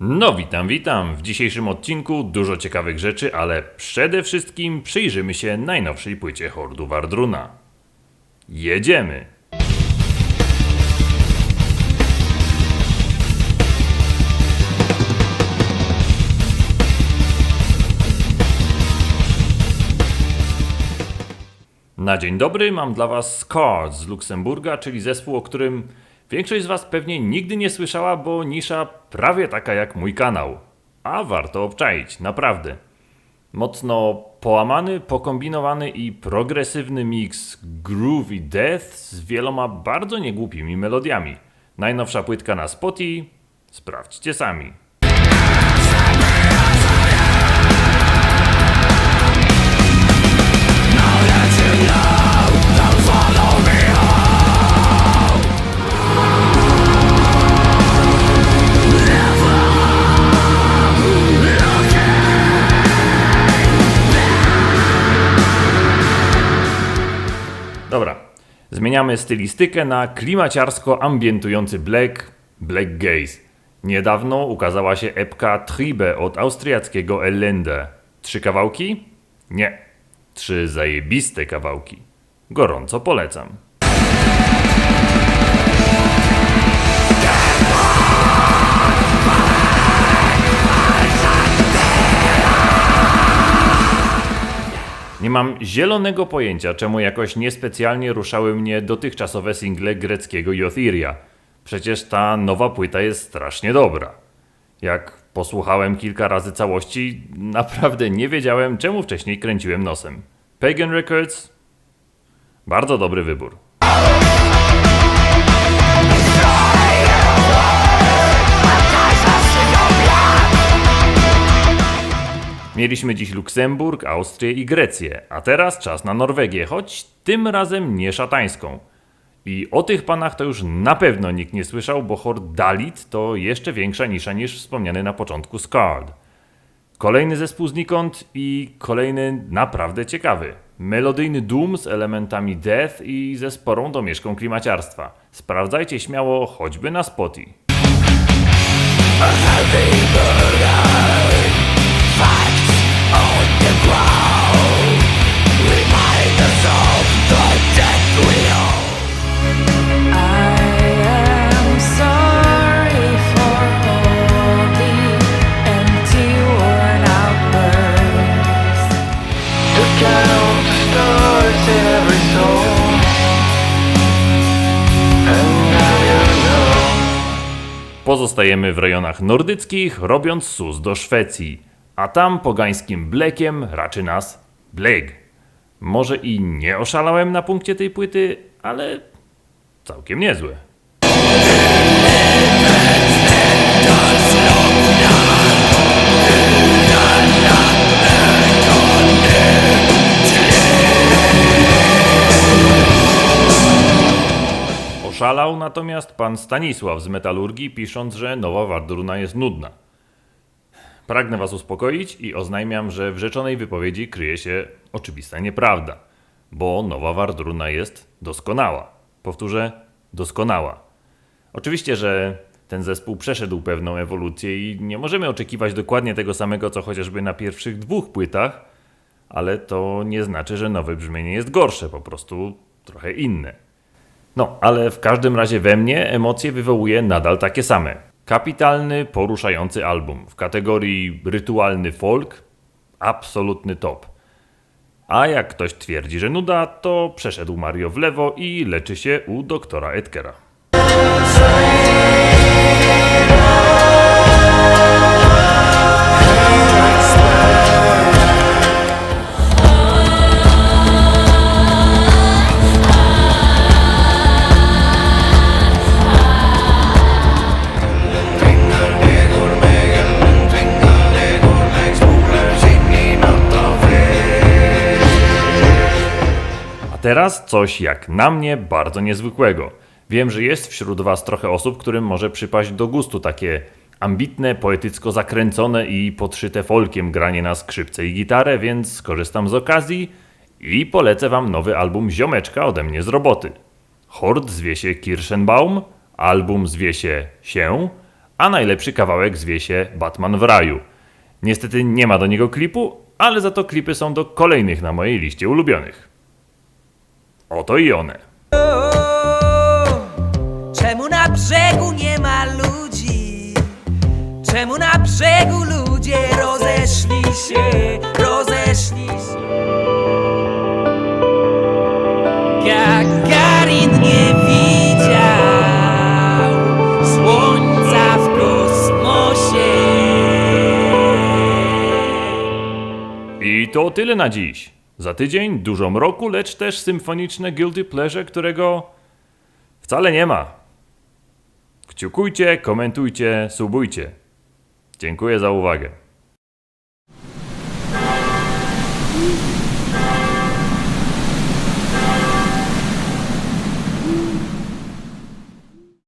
No, witam, witam. W dzisiejszym odcinku dużo ciekawych rzeczy, ale przede wszystkim przyjrzymy się najnowszej płycie Hordu Wardruna. Jedziemy! Na dzień dobry mam dla Was Scarred z Luksemburga, czyli zespół, o którym większość z Was pewnie nigdy nie słyszała, bo nisza prawie taka jak mój kanał. A warto obczaić, naprawdę. Mocno połamany, pokombinowany i progresywny miks groove i death z wieloma bardzo niegłupimi melodiami. Najnowsza płytka na Spotify, sprawdźcie sami. Zmieniamy stylistykę na klimaciarsko-ambientujący black, black gaze. Niedawno ukazała się epka Tribe od austriackiego Elende. Trzy kawałki? Nie. Trzy zajebiste kawałki. Gorąco polecam. Nie mam zielonego pojęcia, czemu jakoś niespecjalnie ruszały mnie dotychczasowe single greckiego Jothiria. Przecież ta nowa płyta jest strasznie dobra. Jak posłuchałem kilka razy całości, naprawdę nie wiedziałem, czemu wcześniej kręciłem nosem. Pagan Records? Bardzo dobry wybór. Mieliśmy dziś Luksemburg, Austrię i Grecję, a teraz czas na Norwegię, choć tym razem nie szatańską. I o tych panach to już na pewno nikt nie słyszał, bo hord Dalit to jeszcze większa nisza niż wspomniany na początku Scarred. Kolejny zespół znikąd i kolejny naprawdę ciekawy. Melodyjny doom z elementami death i ze sporą domieszką klimaciarstwa. Sprawdzajcie śmiało choćby na Spotify. Pozostajemy w rejonach nordyckich, robiąc sus do Szwecji, a tam pogańskim blekiem raczy nas bleg. Może i nie oszalałem na punkcie tej płyty, ale całkiem niezłe. Oszalał natomiast pan Stanisław z Metalurgii, pisząc, że nowa Wardruna jest nudna. Pragnę was uspokoić i oznajmiam, że w rzeczonej wypowiedzi kryje się oczywista nieprawda, bo nowa Wardruna jest doskonała. Powtórzę, doskonała. Oczywiście, że ten zespół przeszedł pewną ewolucję i nie możemy oczekiwać dokładnie tego samego, co chociażby na pierwszych dwóch płytach, ale to nie znaczy, że nowe brzmienie jest gorsze, po prostu trochę inne. No, ale w każdym razie we mnie emocje wywołuje nadal takie same. Kapitalny, poruszający album w kategorii rytualny folk, absolutny top. A jak ktoś twierdzi, że nuda, to przeszedł Mario w lewo i leczy się u doktora Edkera. Teraz coś jak na mnie bardzo niezwykłego. Wiem, że jest wśród Was trochę osób, którym może przypaść do gustu takie ambitne, poetycko zakręcone i podszyte folkiem granie na skrzypce i gitarę, więc skorzystam z okazji i polecę Wam nowy album Ziomeczka ode mnie z roboty. Hord zwie się Kirschenbaum, album zwie się Się, a najlepszy kawałek zwie się Batman w raju. Niestety nie ma do niego klipu, ale za to klipy są do kolejnych na mojej liście ulubionych. Oto i one. Czemu na brzegu nie ma ludzi? Czemu na brzegu ludzie rozeszli się, rozeszli się? Gagarin nie widział słońca w kosmosie. I to tyle na dziś. Za tydzień dużo mroku, lecz też symfoniczne Guilty Pleasure, którego wcale nie ma. Kciukujcie, komentujcie, subujcie. Dziękuję za uwagę.